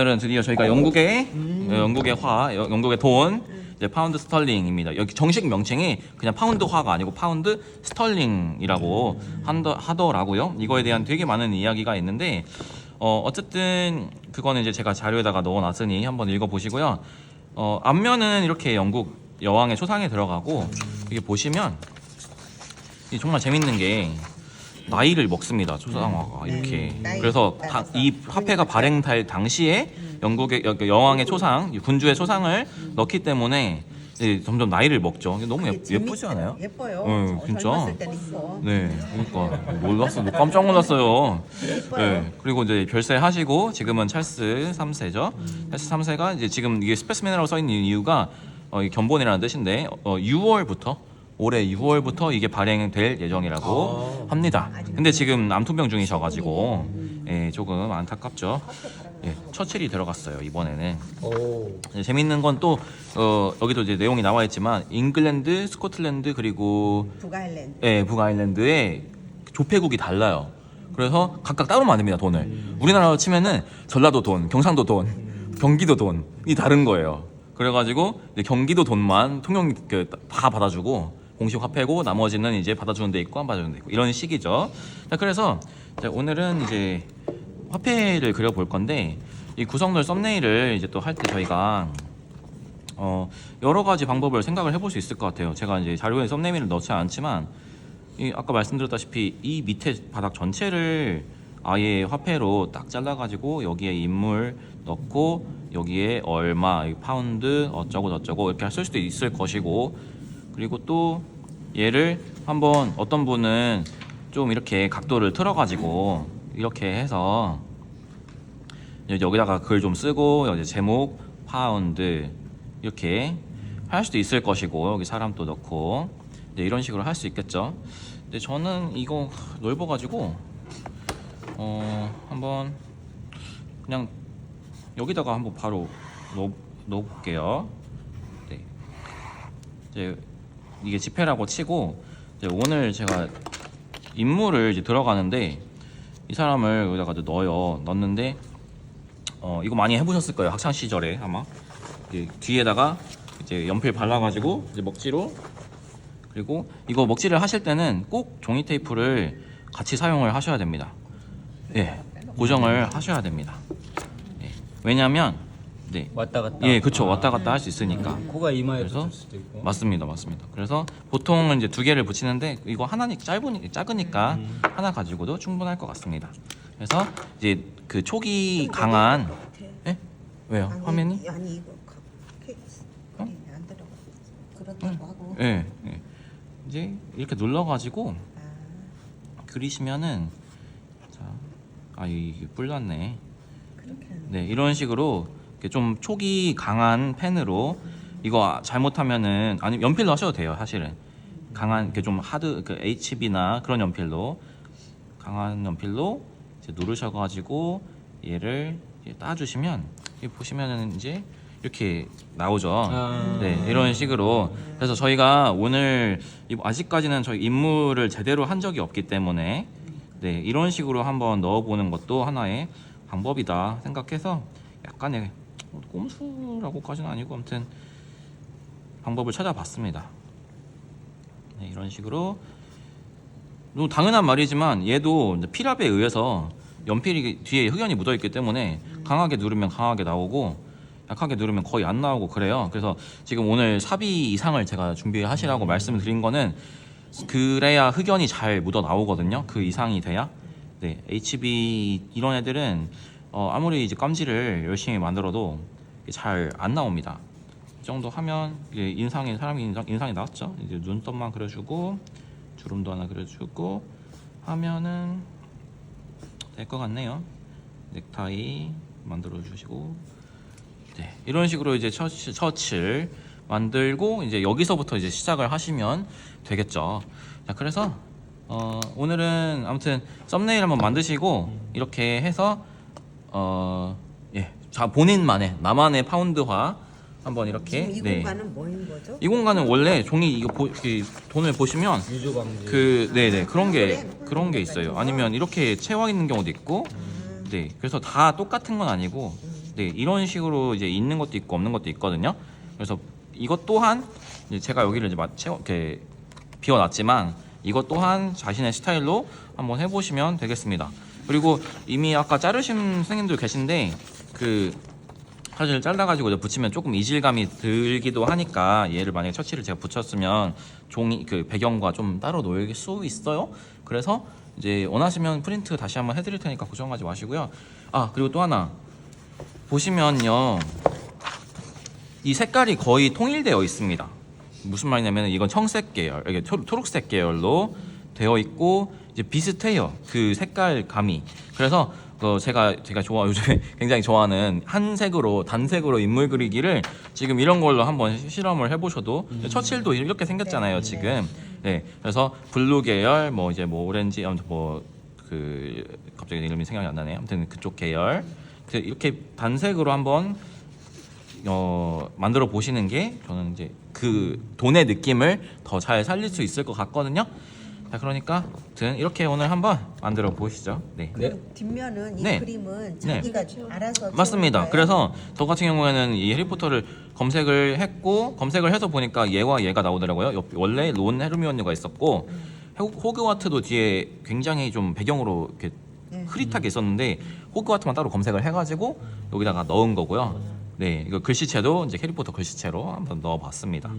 오늘은 드디어 저희가 영국의 어, 영국의 화, 여- 영국의 돈, 이제 파운드 스털링입니다. 여기 정식 명칭이 그냥 파운드 화가 아니고 파운드 스털링이라고 한더, 하더라고요. 이거에 대한 되게 많은 이야기가 있는데 어, 어쨌든 그거는 이제 제가 자료에다가 넣어놨으니 한번 읽어보시고요. 어, 앞면은 이렇게 영국 여왕의 초상에 들어가고 이게 보시면 이게 정말 재밌는 게 나이를 먹습니다 초상화가 이렇게 음, 나이 그래서. 다- 이 화폐가 발행될 당시에 영국의 여- 여왕의 초상 군주의 초상을 넣기 때문에 이제 점점 나이를 먹죠 이게 너무 예, 예쁘지. 않아요? 예뻐요. 응, 저 진짜. 젊었을 때는 이거. 네, 그러니까 몰랐어, 뭐 깜짝 놀랐어요. 네, 그리고 이제 별세하시고 지금은 찰스 3세죠. 찰스 3세가 이제 지금 이게 스페스맨이라고 써 있는 이유가 어, 이 견본이라는 뜻인데 어, 6월부터 올해 6월부터 이게 발행될 예정이라고 합니다. 근데 지금 암투병 중이셔가지고 예, 조금 안타깝죠. 예, 처칠이 들어갔어요 이번에는. 오. 네, 재밌는 건또 어, 여기도 이제 내용이 나와 있지만 잉글랜드, 스코틀랜드 그리고 북아일랜드. 예, 북아일랜드의 조폐국이 달라요. 그래서 각각 따로 만듭니다 돈을. 우리나라로 치면은 전라도 돈, 경상도 돈, 경기도 돈이 다른 거예요. 그래가지고 이제 경기도 돈만 통영 그 다 받아주고 공식 화폐고 나머지는 이제 받아주는 데 있고 안 받아주는 데 있고 이런 식이죠. 자, 그래서 오늘은 이제 화폐를 그려볼 건데 이 구성들 썸네일을 이제 또 할 때 저희가 어, 여러 가지 방법을 생각을 해볼 수 있을 것 같아요. 제가 이제 자료에 썸네일을 넣지 않지만 이 아까 말씀드렸다시피 이 밑에 바닥 전체를 아예 화폐로 딱 잘라가지고 여기에 인물 넣고 여기에 얼마, 이 파운드 어쩌고 저쩌고 이렇게 쓸 수도 있을 것이고 그리고 또 얘를 한번 어떤 분은 좀 이렇게 각도를 틀어가지고 이렇게 해서 여기다가 글 좀 쓰고 여기 제목 파운드 이렇게 할 수도 있을 것이고 여기 사람도 넣고 이제 이런 식으로 할 수 있겠죠. 근데 저는 이거 넓어가지고 어 한번 그냥 여기다가 한번 바로 넣어 넣어볼게요. 네. 이제 이게 지폐라고 치고 오늘 제가 인물을 이제 들어가는데 이 사람을 여기다가 넣어요. 넣는데 어 이거 많이 해보셨을 거예요 학창 시절에 아마 뒤에다가 이제 연필 발라가지고 이제 먹지로 그리고 이거 먹지를 하실 때는 꼭 종이 테이프를 같이 사용을 하셔야 됩니다. 예, 고정을 하셔야 됩니다. 예, 왜냐하면 네, 왔다 갔다. 예, 그쵸 왔다 갔다 할 수 있으니까. 코가 이마에 그래서 붙을 수도 있고. 맞습니다, 맞습니다. 그래서 보통은 이제 두 개를 붙이는데 이거 하나니 짧으니 작으니까 하나 가지고도 충분할 것 같습니다. 그래서 이제 그 초기 강한 예? 왜요? 아니, 화면이? 아니 이거 그- 케이스 어? 안 들어가. 그렇다고 하고. 예, 예. 이제 이렇게 눌러가지고 아, 그리시면은 자, 아 이게 뿔났네. 그렇게 하는. 네, 이런 식으로 좀 촉이 강한 펜으로 이거 잘못하면은 아니 연필로 하셔도 돼요, 사실은. 강한 이렇게 좀 하드 그 HB나 그런 연필로 강한 연필로 이제 누르셔가지고 얘를 이제 따주시면 이 보시면은 이제 이렇게 나오죠. 아. 네, 이런 식으로. 그래서 저희가 오늘 이- 아직까지는 저희 임무를 제대로 한 적이 없기 때문에 네, 이런 식으로 한번 넣어보는 것도 하나의 방법이다 생각해서 약간의 뭐 꼼수라고까지는 아니고 아무튼 방법을 찾아봤습니다. 네, 이런 식으로 뭐 당연한 말이지만 얘도 필압에 의해서 연필이 뒤에 흑연이 묻어 있기 때문에 강하게 누르면 강하게 나오고 약하게 누르면 거의 안 나오고 그래요. 그래서 지금 오늘 사비 이상을 제가 준비하시라고 말씀을 드린 거는 그래야 흑연이 잘 묻어 나오거든요. 그 이상이 돼야. 네, HB 이런 애들은 어, 아무리 이제 깜지를 열심히 만들어도 잘 안 나옵니다. 이 정도 하면 이제 인상이 사람이 인상, 인상이 나왔죠. 이제 눈썹만 그려주고 주름도 하나 그려주고 하면은 될 것 같네요. 넥타이 만들어 주시고 네, 이런 식으로 이제 처치, 처칠 만들고 이제 여기서부터 이제 시작을 하시면 되겠죠. 자, 그래서 어, 오늘은 아무튼 썸네일 한번 만드시고 이렇게 해서 어, 예, 자 본인만의 나만의 파운드화 한번 이렇게 지금 이 네. 공간은 뭐인 거죠? 이 공간은 원래 종이 이거 보, 그 돈을 보시면 유조 방지. 그 네네 그런 게? 그런 게 있어요. 아니면 이렇게 채워 있는 경우도 있고 네 그래서 다 똑같은 건 아니고 네, 이런 식으로 이제 있는 것도 있고 없는 것도 있거든요. 그래서 이것 또한 이제 제가 여기를 이제 마- 채워 이렇게 비워놨지만 이것 또한 자신의 스타일로 한번 해보시면 되겠습니다. 그리고 이미 아까 자르신 선생님들 계신데 그 사실 잘라가지고 붙이면 조금 이질감이 들기도 하니까 얘를 만약에 처치를 제가 붙였으면 종이 그 배경과 좀 따로 놓일 수 있어요. 그래서 이제 원하시면 프린트 다시 한번 해드릴 테니까 걱정하지 마시고요. 아 그리고 또 하나 보시면요 이 색깔이 거의 통일되어 있습니다. 무슨 말이냐면 이건 청색 계열, 이게 초- 초록색 계열로 되어 있고 이제 비슷해요. 그 색깔 감이. 그래서 그 제가 제가 좋아 요즘에 굉장히 좋아하는 한색으로 단색으로 인물 그리기를 지금 이런 걸로 한번 시- 실험을 해보셔도 처칠도 이렇게 생겼잖아요 지금. 네, 그래서 블루 계열, 뭐 이제 뭐 오렌지, 아무튼 뭐그 갑자기 이름이 생각이 안 나네요. 아무튼 그쪽 계열 그 이렇게 단색으로 한번 어, 만들어 보시는 게 저는 이제 그 돈의 느낌을 더 잘 살릴 수 있을 것 같거든요. 자, 그러니까 아무튼 이렇게 오늘 한번 만들어 보시죠. 네. 그리고 뒷면은 이 네. 그림은 네. 자기가 알아서 맞습니다. 그래서 저 같은 경우에는 이 해리포터를 검색을 했고 검색을 해서 보니까 얘와 얘가 나오더라고요. 옆- 원래 론 헤르미온느가 있었고 호- 호그와트도 뒤에 굉장히 좀 배경으로 이렇게 네. 흐릿하게 있었는데 호그와트만 따로 검색을 해가지고 여기다가 넣은 거고요. 네, 이거 글씨체도 이제 해리포터 글씨체로 한번 넣어봤습니다.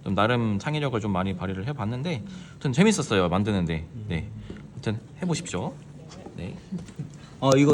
네, 좀 나름 창의력을 좀 많이 발휘를 해봤는데, 아무튼 재밌었어요 만드는데. 네, 아무튼 해보십시오. 네. 어 이거